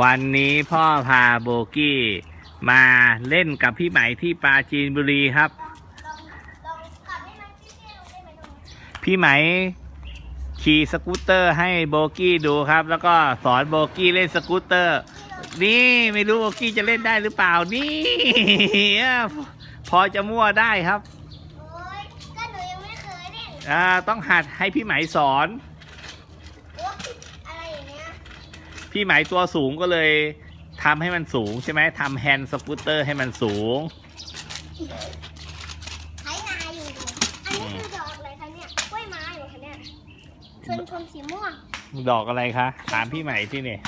วันนี้พ่อพาโบกี้มาเล่นกับพี่ไหมที่ปราจีนบุรีครับลองลองกลับได้ไหมพี่เตี้ยลงได้ไหมตรงนี้พี่ไหมขี่สกูตเตอร์ให้โบกี้ดูครับ แล้วก็สอนโบกี้เล่นสกูตเตอร์ นี่ไม่รู้โบกี้จะเล่นได้หรือเปล่านี่พอจะมั่วได้ครับโอ้ยก็หนูยังไม่เคยเล่นอ่าต้องหัดให้พี่ไหมสอน โอ๊ยอะไรอย่างเงี้ย พี่ไหมตัวสูงก็เลยทำให้มันสูงใช่ไหมทำแฮนด์สกูตเตอร์ให้มันสูง ไถนาอยู่ อันนี้คือดอกอะไรคะเนี่ยกล้วยไม้เหรอคะเนี่ยชวนชมสีม่วงดอกอะไรคะ ถามพี่ไหมที่นี่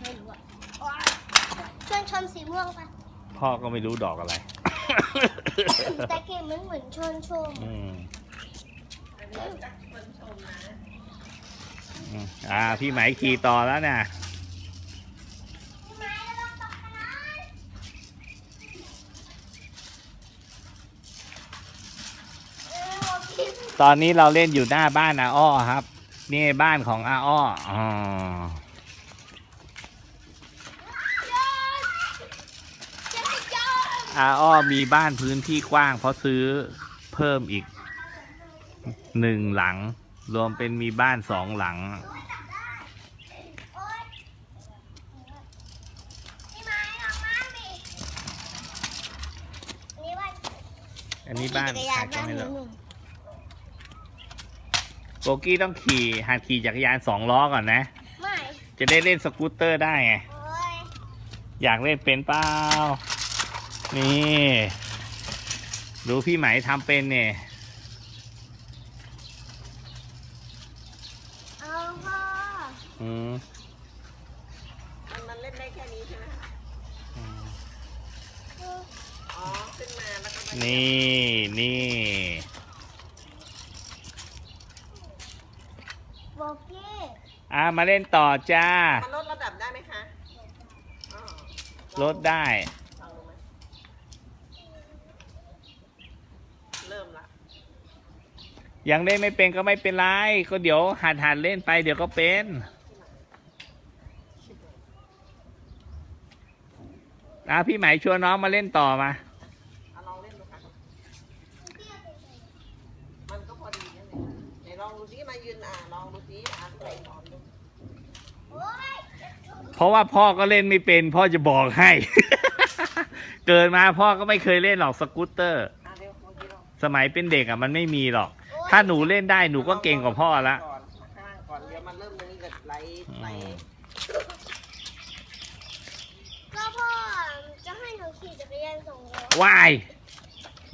ไม่รู้อะชวนชมสีม่วงปะพ่อก็ไม่รู้ดอกอะไร แต่เกมมันเหมือนชวนชม อืมอืม อ่า พี่ไหมขี่ต่อแล้วนะ่ะตอนนี้เราเล่นอยู่หน้าบ้านอาอ้อครับ นี่บ้านของอาอ้ออ๋ออาอ้อมีบ้านพื้นที่กว้างเพราะซื้อเพิ่มอีกหนึ่งหลัง รวมเป็นมีบ้านสองหลัง อันนี้บ้านขี่จักรยาใครก็บ้านไม่หรู้โบกี้ต้องขี่หัดขี่จักรยานสองล้อก่อนนะ ไม่จะได้เล่นสกูตเตอร์ได้ไง โอ๊ยอยากเล่นเป็นเปล่า นี่ ดูพี่ไหมทำเป็นเนี่ย เอาพ่อ อืมมันมันเล่นได้แค่นี้ใช่ไหมคะอืมอ๋อ ขึ้นมาแล้วก็มานี่นี่โบกี้อ่ามาเล่นต่อจ้ามันลดระดับได้ไหมคะอ๋อลดได้ ลองดูไหมเริ่มละ ยังเล่นไม่เป็นก็ไม่เป็นไร ก็เดี๋ยวหัดหัดเล่นไปเดี๋ยวก็เป็น อ่าพี่ไหมชวนน้องมาเล่นต่อมาเอาลองเล่นดูค่ะมันก็พอดีนั่นเองไหนลองดูซิมายืนอ่าลองดูซิอ่าใส่สอนดูโอ๊ยเพราะว่าพ่อก็เล่นไม่เป็น พ่อจะบอกให้ เกิดมาพ่อก็ไม่เคยเล่นหรอกสกูตเตอร์ อ่าเร็วเมื่อกี้ลองสมัยเป็นเด็กอะมันไม่มีหรอก ถ้าหนูเล่นได้หนูก็เก่งกว่าพ่อละ ก่อนข้างล่างก่อนเดี๋ยวมันเริ่มตรงนี้ก็ไหลไหล ก็พ่อจะให้หนู ขี่จักรยานส่งล้อวาย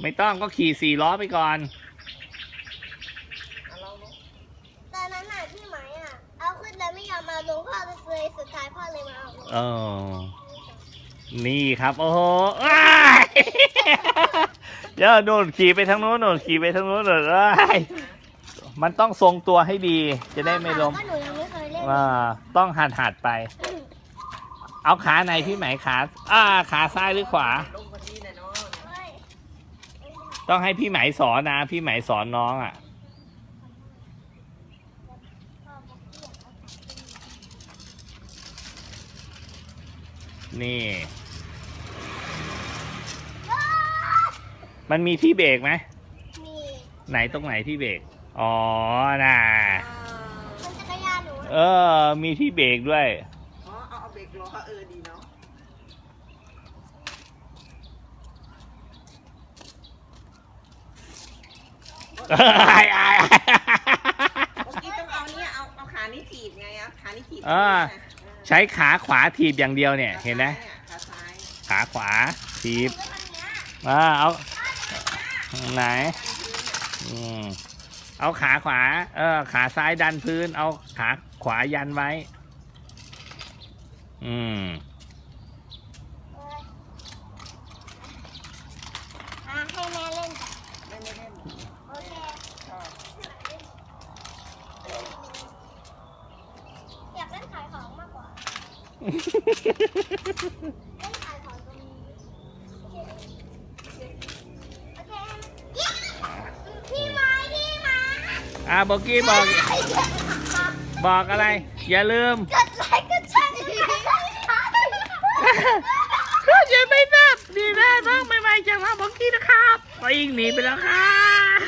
ไม่ต้องก็ขี่สี่ล้อไปก่อนอะลองดูตอนนั้นน่ะพี่ไหมอะ เอาขึ้นแล้วไม่ยอมมาลงพ่อเลยสุดท้ายพ่อเลยมาเอาลงเออ นี่ครับโอ้โหอ้ายเดี๋ยวโน่นขี่ไปทางโน้นโน่นขี่ไปทางโน้นโน่นอ้ายมันต้องทรงตัวให้ดี จะได้ไม่ล้มก็หนูยังไม่เคยเล่นอ่าต้องหัดหัดๆไป เอาขาไหนพี่ไหมขาอ่าขาซ้ายหรือขวา ลงพอดีเลยเนาะ เฮ้ย ต้องให้พี่ไหมสอนนะ พี่ไหมสอนน้องอะ นี่ มันมีที่เบรกไหม มีไหนตรงไหนที่เบรก อ๋อ น่ะ มันจักรยานหนู เออ มีที่เบรกด้วย อ๋อ เอาเอาเบรกล้อเออดีเนาะ เอ้ยอ้ายเมื่อกี้ต้องเอาเนี่ยเอาเอาขานี่ถีบไงเอาขานี่ถีบอ่าเออใช้ขาขวาถีบอย่างเดียวเนี่ย เห็นไหมขาซ้ายขาขวาถีบก็ทำเนี้ยอ่าเอาไหนอืมเอาขาขวา เออ ขาซ้ายดันพื้น เอาขาขวายันไว้ อืม เอ้ยอะให้แม่เล่นจ้ะ ไม่ไม่เล่น โอเค ชอบ อยากเล่นขายของมากกว่า เล่นขายของตรงนี้โอเคพี่ไม้พี่ไม้อ่าโบกี้บอก บอกอะไร อย่าลืมกดไลค์กดแชร์ก็อย่าไปนับดีนะน้องใหม่ๆจากมาบอกกี้นะครับวิ่งหนีไปแล้วครับ